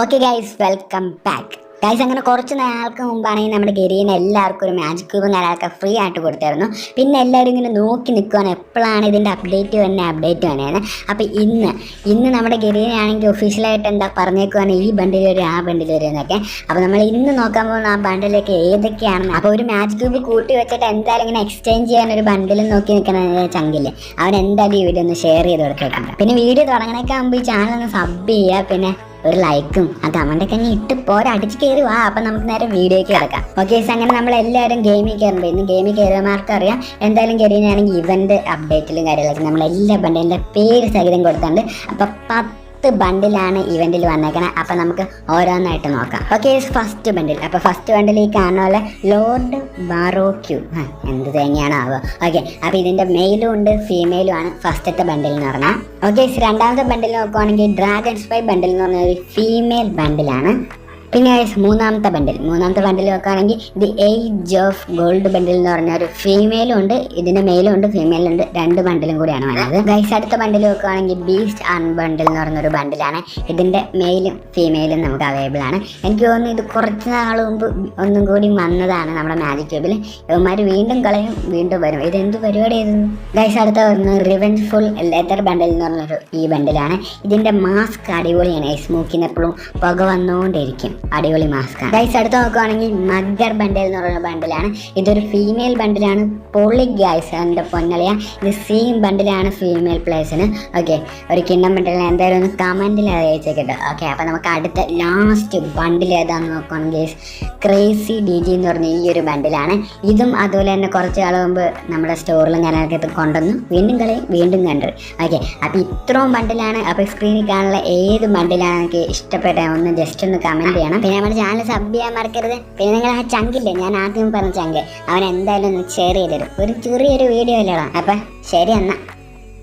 Okay guys welcome back guys അങ്ങനെ കുറച്ച് നാൾക്ക് മുമ്പാണെങ്കിൽ നമ്മുടെ ഗരീനെ എല്ലാവർക്കും ഒരു മാജിക് ക്യൂബും കാര്യങ്ങളൊക്കെ ഫ്രീ ആയിട്ട് കൊടുത്തായിരുന്നു. പിന്നെ എല്ലാവരും ഇങ്ങനെ നോക്കി നിൽക്കുവാണ്. എപ്പോഴാണ് ഇതിന്റെ അപ്ഡേറ്റ് തന്നെ അപ്ഡേറ്റ് തന്നെയാണ് അപ്പോൾ ഇന്ന് ഇന്ന് നമ്മുടെ ഗരീനാണെങ്കിൽ ഒഫീഷ്യലായിട്ട് എന്താ പറഞ്ഞേക്കുവാണ് ഈ ബണ്ടിൽ വരും ആ ബണ്ടിൽ വരും എന്നൊക്കെ. അപ്പോൾ നമ്മൾ ഇന്ന് നോക്കാൻ പോകുന്ന ആ ബണ്ടിലൊക്കെ ഏതൊക്കെയാണെന്ന്. അപ്പോൾ ഒരു മാജിക് ക്യൂബ് കൂട്ടി വെച്ചിട്ട് എന്തായാലും ഇങ്ങനെ എക്സ്ചേഞ്ച് ചെയ്യാൻ ഒരു ബണ്ടിലും നോക്കി നിൽക്കണ ചങ്കിൽ അവൻ എന്തായാലും ഈ വീഡിയോ ഒന്ന് ഷെയർ ചെയ്ത് കൊടുത്തേക്കുണ്ട് പിന്നെ വീഡിയോ തുടങ്ങണേക്കാകുമ്പോൾ ഈ ചാനൽ ഒന്ന് സബ് ചെയ്യുക. പിന്നെ ഒരു ലൈക്കും ആ കമന്റൊക്കെ അങ്ങ് ഇട്ട് പോരാ. അടിച്ച് കയറി വാ. അപ്പം നമുക്ക് നേരെ വീഡിയോയ്ക്ക് കിടക്കാം. ഓക്കെ അങ്ങനെ നമ്മൾ എല്ലാവരും ഗെയിമിൽ കയറുമ്പോൾ ഇന്ന് ഗെയിമിൽ കയറിയമാർക്ക് അറിയാം എന്തായാലും കയറിയാണെങ്കിൽ ഇവന്റ് അപ്ഡേറ്റിലും കാര്യങ്ങളൊക്കെ നമ്മൾ എല്ലാ ബണ്ടിന്റെ പേര് സഹിതം കൊടുത്തിട്ടുണ്ട്. അപ്പം പത്ത് ബണ്ടിലാണ് ഇവന്റിൽ വന്നേക്കണേ. അപ്പം നമുക്ക് ഓരോന്നായിട്ട് നോക്കാം. ഓക്കെ ഫസ്റ്റ് ബണ്ടിൽ അപ്പോൾ ഫസ്റ്റ് ബണ്ടിൽ ഈ കാണുന്ന പോലെ ലോർഡ് ബാറോക്യൂ എന്ത് തേങ്ങയാണ് ആവുക ഓക്കെ അപ്പോൾ ഇതിന്റെ മെയിലും ഉണ്ട് ഫീമെയിലും ആണ് ഫസ്റ്റത്തെ ബണ്ടിൽ എന്ന് പറഞ്ഞാൽ ഓക്കെ രണ്ടാമത്തെ ബണ്ടിൽ നോക്കുവാണെങ്കിൽ ഡ്രാഗൺ സ്പൈ ബണ്ടിൽ എന്ന് പറഞ്ഞ ഒരു ഫീമെയിൽ ബണ്ടിലാണ് പിന്നെ മൂന്നാമത്തെ ബണ്ടിൽ മൂന്നാമത്തെ ബണ്ടിൽ നോക്കുകയാണെങ്കിൽ the age of gold bundle എന്ന് പറഞ്ഞ ഒരു ഫീമെയിലും ഉണ്ട് ഇതിന്റെ മെയിലും ഉണ്ട് ഫീമെയിലും ഉണ്ട്. രണ്ട് ബണ്ടിലും കൂടിയാണ് വരുന്നത് ഗൈസ് അടുത്ത ബണ്ടിൽ നോക്കുകയാണെങ്കിൽ ബീസ്റ്റ് ആൺ ബണ്ടിൽ എന്ന് പറഞ്ഞ ഒരു ബണ്ടിലാണ് ഇതിന്റെ മെയിലും ഫീമെയിലും നമുക്ക് അവൈലബിൾ ആണ്. എനിക്ക് തോന്നുന്നു ഇത് കുറച്ച് നാൾ മുമ്പ് ഒന്നും കൂടി വന്നതാണ് നമ്മുടെ മാജിക് ക്യൂബിൽ ഇവന്മാർ വീണ്ടും കളയും വീണ്ടും വരും. ഇത് എന്ത് പരിപാടി ആയിരുന്നു ഗൈസ് അടുത്ത വരുന്നത് റിവെഞ്ച് ഫുൾ ലെതർ ബണ്ടിൽ എന്ന് പറഞ്ഞൊരു ഈ ബണ്ടിലാണ് ഇതിന്റെ മാസ്ക് അടിപൊളിയാണ്. സ്മൂക്കിന് എപ്പോഴും പുക വന്നുകൊണ്ടിരിക്കും അടിപൊളി മാസ്ക് ആണ്. ഗൈസ് അടുത്ത് നോക്കുവാണെങ്കിൽ മഗർ ബണ്ടിൽ എന്ന് പറയുന്ന ബണ്ടിലാണ്. ഇതൊരു ഫീമെയിൽ ബണ്ടിലാണ്. പൊളി ഗൈസ് എന്റെ പൊന്നളിയ. ഇത് സെയിം ബണ്ടിലാണ് ഫീമെയിൽ പ്ലേസിന് ഓക്കെ ഒരു കിണ്ണം ബണ്ടിൽ എന്തായാലും ഒന്ന് കമന്റിൽ അറിയിച്ചേക്കട്ടെ ഓക്കെ അപ്പോൾ നമുക്ക് അടുത്ത ലാസ്റ്റ് ബണ്ടിൽ ഏതാണെന്ന് നോക്കുവാണെങ്കിൽ ക്രേസി ഡി ജി എന്ന് പറഞ്ഞ ഈ ഒരു ബണ്ടിലാണ്. ഇതും അതുപോലെ തന്നെ കുറച്ച് നാൾ മുമ്പ് നമ്മുടെ സ്റ്റോറിലും ഞാനൊക്കെ കൊണ്ടുവന്നു. വീണ്ടും കളി വീണ്ടും കണ്ടു. ഓക്കെ അപ്പോൾ ഇത്രയും ബണ്ടിലാണ്. അപ്പോൾ സ്ക്രീനിൽ കാണുന്ന ഏത് ബണ്ടിലാണ് എനിക്ക് ഇഷ്ടപ്പെട്ട ഒന്ന് ജസ്റ്റ് ഒന്ന് കമന്റ് ചെയ്യണം. പിന്നെ നമ്മുടെ ചാനൽ സബ് ചെയ്യാൻ മറക്കരുത്. പിന്നെ നിങ്ങൾ ആ ചങ്കില്ലേ? ഞാൻ ആദ്യം പറഞ്ഞ ചങ്ക്. അവൻ എന്തായാലും ഒന്ന് ഷെയർ ചെയ്തു ഒരു ചെറിയൊരു വീഡിയോ അല്ലേടാ അപ്പം ശരി എന്നാ.